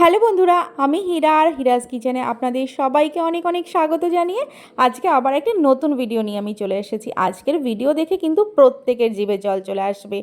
Hello বন্ধুরা, আমি হীরা আর হিরাজ কিচেনে আপনাদের সবাইকে অনেক অনেক স্বাগত জানিয়ে আজকে আবার একটি নতুন ভিডিও নিয়ে আমি চলে এসেছি। আজকের ভিডিও দেখে কিন্তু প্রত্যেকের জিভে জল চলে আসবে।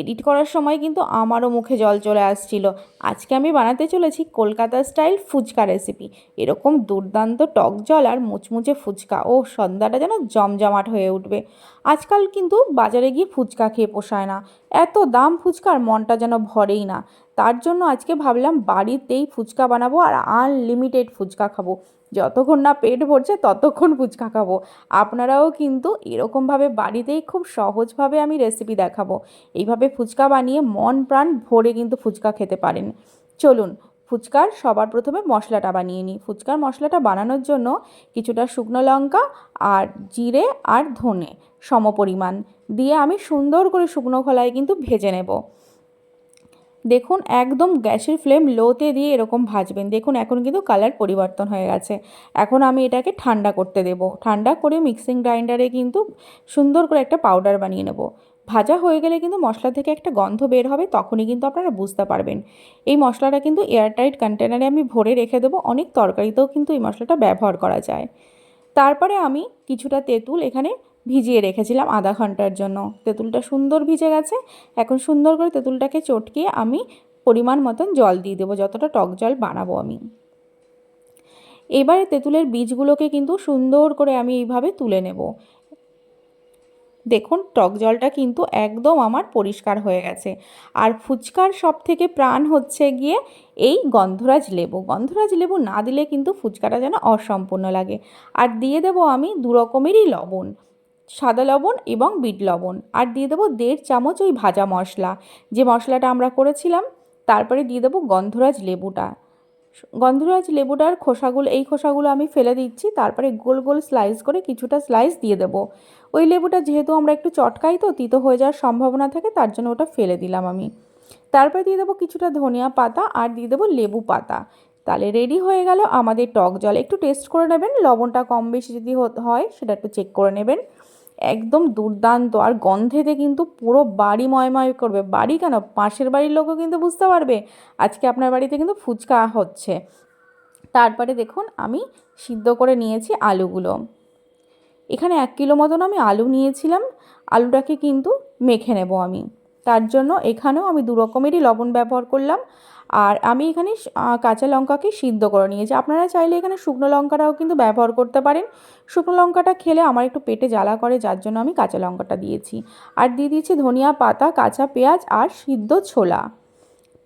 এডিট করার সময় কিন্তু আমারও মুখে জল চলে আসছিল। আজকে আমি বানাতে চলেছি কলকাতা স্টাইল ফুচকা রেসিপি এরকম দুর্দান্ত টক জল আর মুচমুচে ফুচকা। ও সন্ধ্যাটা যেন জমজমাট হয়ে উঠবে। আজকাল কিন্তু বাজারে গিয়ে ফুচকা খেয়ে পোষায় না। এত দাম ফুচকার মনটা যেন ভরেই না। তার জন্য আজকে ভাবলাম বাড়িতেই ফুচকা বানাবো আর আনলিমিটেড ফুচকা খাব। যতক্ষণ না পেট ভরছে ততক্ষণ ফুচকা খাব। আপনারাও কিন্তু এরকমভাবে বাড়িতেই খুব সহজভাবে আমি রেসিপি দেখাবো। এইভাবে ফুচকা বানিয়ে মন প্রাণ ভরে কিন্তু ফুচকা খেতে পারেন। চলুন, ফুচকার সবার প্রথমে মশলাটা বানিয়ে নিই। ফুচকার মশলাটা বানানোর জন্য কিছুটা শুকনো লঙ্কা আর জিরে আর ধনে সমপরিমাণ দিয়ে আমি সুন্দর করে শুকনো খোলায় কিন্তু ভেজে নেব। দেখুন, একদম গ্যাসের ফ্লেম লোতে দিয়ে এরকম ভাজবেন। দেখুন, এখন কিন্তু কালার পরিবর্তন হয়ে গেছে। এখন আমি এটাকে ঠান্ডা করতে দেব। ঠান্ডা করে মিক্সিং গ্রাইন্ডারে কিন্তু সুন্দর করে একটা পাউডার বানিয়ে নেব। ভাজা হয়ে গেলে কিন্তু মশলা থেকে একটা গন্ধ বের হবে, তখনই কিন্তু আপনারা বুঝতে পারবেন। এই মশলাটা কিন্তু এয়ারটাইট কন্টেনারে আমি ভরে রেখে দেবো। অনেক তরকারিতেও কিন্তু এই মশলাটা ব্যবহার করা যায়। তারপরে আমি কিছুটা তেঁতুল এখানে ভিজিয়ে রেখেছিলাম আধা ঘণ্টার জন্য। তেঁতুলটা সুন্দর ভিজে গেছে। এখন সুন্দর করে তেঁতুলটাকে চটকিয়ে আমি পরিমাণ মতন জল দিয়ে দেবো, যতটা টক জল বানাবো আমি। এবারে তেঁতুলের বীজগুলোকে কিন্তু সুন্দর করে আমি এইভাবে তুলে নেব। দেখুন, টক জলটা কিন্তু একদম আমার পরিষ্কার হয়ে গেছে। আর ফুচকার সব থেকে প্রাণ হচ্ছে গিয়ে এই গন্ধরাজ লেবু। গন্ধরাজ লেবু না দিলে কিন্তু ফুচকাটা যেন অসম্পূর্ণ লাগে। আর দিয়ে দেবো আমি দু রকমেরই লবণ। সাদা লবণ এবং বিট লবণ। আর দিয়ে দেবো দেড় চামচ ওই ভাজা মশলা। যে মশলাটা আমরা করেছিলাম, তারপরে দিয়ে দেবো গন্ধরাজ লেবুটা। গন্ধরাজ লেবুটার খোসাগুলো, এই খোসাগুলো আমি ফেলে দিচ্ছি, তারপরে গোল গোল স্লাইস করে কিছুটা স্লাইস দিয়ে দেবো। ওই লেবুটা যেহেতু আমরা একটু চটকাই তো, তিতো হয়ে যাওয়ার সম্ভাবনা থাকে, তার জন্য ওটা ফেলে দিলাম আমি। তারপরে দিয়ে দেবো কিছুটা ধনিয়া পাতা আর দিয়ে দেবো লেবু পাতা। তাহলে রেডি হয়ে গেল আমাদের টক জল। একটু টেস্ট করে নেবেন, লবণটা কম বেশি যদি হয় সেটা একটু চেক করে নেবেন। একদম দুর্দান্ত। আর গন্ধেতে কিন্তু পুরো বাড়ি ময়ময় করবে। বাড়ি কেন? পাশের বাড়ির লোকও কিন্তু বুঝতে পারবে। আজকে আপনার বাড়িতে কিন্তু ফুচকা হচ্ছে। তারপরে দেখুন, আমি সিদ্ধ করে নিয়েছি আলুগুলো। এখানে এক কিলো মতন আমি আলু নিয়েছিলাম। আলুটাকে কিন্তু মেখে নেব আমি। তার জন্য এখানেও আমি দু রকমেরই লবণ ব্যবহার করলাম। আর আমি এখানে কাঁচা লঙ্কাকে সিদ্ধ করে নিয়েছি। আপনারা চাইলে এখানে শুকনো লঙ্কাটাও কিন্তু ব্যবহার করতে পারেন। শুকনো লঙ্কাটা খেলে আমার একটু পেটে জ্বালা করে, যার জন্য আমি কাঁচা লঙ্কাটা দিয়েছি। আর দিয়ে দিয়েছি ধনিয়া পাতা, কাঁচা পেঁয়াজ আর সিদ্ধ ছোলা।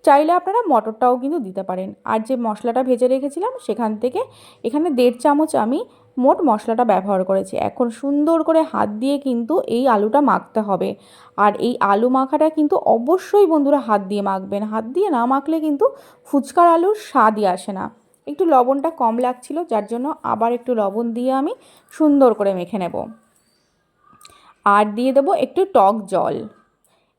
চাইলে আপনারা মটরটাও কিন্তু দিতে পারেন। আর যে মশলাটা ভেজে রেখেছিলাম, সেখান থেকে এখানে দেড় চামচ আমি মোট মশলাটা ব্যবহার করেছি। এখন সুন্দর করে হাত দিয়ে কিন্তু এই আলুটা মাখতে হবে। আর এই আলু মাখাটা কিন্তু অবশ্যই বন্ধুরা হাত দিয়ে মাখবেন। হাত দিয়ে না মাখলে কিন্তু ফুচকার আলুর স্বাদই আসে না। একটু লবণটা কম লাগছিল, যার জন্য আবার একটু লবণ দিয়ে আমি সুন্দর করে মেখে নেব। আর দিয়ে দেবো একটু টক জল।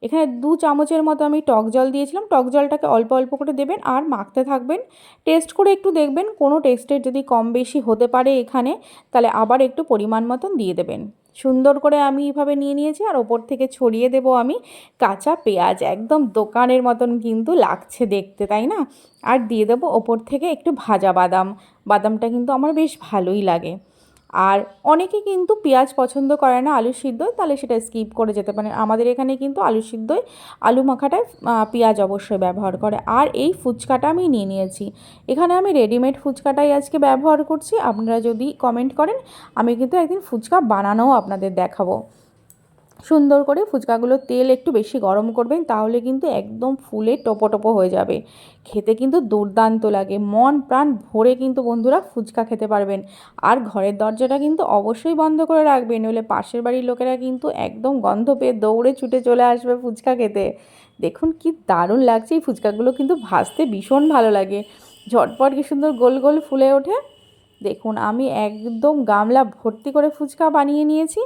এখানে দু চামচের মতো আমি টক জল দিয়েছিলাম। টক জলটাকে অল্প অল্প করে দেবেন আর মাখতে থাকবেন। টেস্ট করে একটু দেখবেন, কোনো টেস্টের যদি কম বেশি হতে পারে এখানে, তাহলে আবার একটু পরিমাণ মতন দিয়ে দেবেন। সুন্দর করে আমি এইভাবে নিয়ে নিয়েছি আর ওপর থেকে ছড়িয়ে দেবো আমি কাঁচা পেঁয়াজ। একদম দোকানের মতন কিন্তু লাগছে দেখতে, তাই না? আর দিয়ে দেবো ওপর থেকে একটু ভাজা বাদাম। বাদামটা কিন্তু আমার বেশ ভালোই লাগে। আর অনেকে কিন্তু পেঁয়াজ পছন্দ করে না আলু সিদ্ধ, তাহলে সেটা স্কিপ করে যেতে পারে আমাদের এখানে কিন্তু আলু সিদ্ধই আলু মাখাটায় পেঁয়াজ অবশ্যই ব্যবহার করে। আর এই ফুচকাটা আমি নিয়ে নিয়েছি। এখানে আমি রেডিমেড ফুচকাটাই আজকে ব্যবহার করছি। আপনারা যদি কমেন্ট করেন, আমি কিন্তু একদিন ফুচকা বানানোও আপনাদের দেখাবো। সুন্দর করে ফুচকাগুলো তেল একটু বেশি গরম করবেন, তাহলে কিন্তু একদম ফুলে টোপো টোপো হয়ে যাবে। খেতে কিন্তু দুর্দান্ত লাগে, মন প্রাণ ভরে কিন্তু বন্ধুরা ফুচকা খেতে পারবেন। আর ঘরের দরজাটা কিন্তু অবশ্যই বন্ধ করে রাখবেন, নইলে পাশের বাড়ির লোকেরা কিন্তু একদম গন্ধ পেয়ে দৌড়ে ছুটে চলে আসবে ফুচকা খেতে। দেখুন কি দারুণ লাগছে, এই ফুচকাগুলো কিন্তু ভাজতে ভীষণ ভালো লাগে। ঝটপট কি সুন্দর গোল গোল ফুলে ওঠে? দেখুন, আমি একদম গামলা ভর্তি করে ফুচকা বানিয়ে নিয়েছি।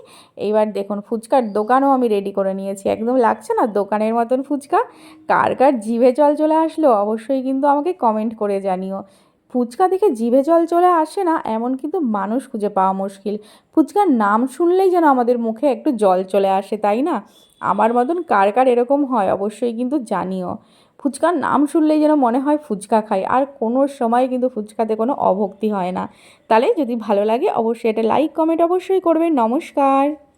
এইবার দেখুন, ফুচকার দোকানও আমি রেডি করে নিয়েছি। একদম লাগছে না দোকানের মতন ফুচকা? কার কার জিভে জল চলে আসলো অবশ্যই কিন্তু আমাকে কমেন্ট করে জানিও। ফুচকা দেখে জিভে জল চলে আসে না, এমন কিন্তু মানুষ খুঁজে পাওয়া মুশকিল। ফুচকার নাম শুনলেই যেন আমাদের মুখে একটু জল চলে আসে, তাই না? আমার মতন কার কার এরকম হয় অবশ্যই কিন্তু জানিও। ফুচকার নাম শুনলেই যেন মনে হয় ফুচকা খাই। আর কোনো সময় কিন্তু ফুচকাতে কোনো অভক্তি হয় না। তাহলে যদি ভালো লাগে অবশ্যই এটা লাইক কমেন্ট অবশ্যই করবেন। নমস্কার।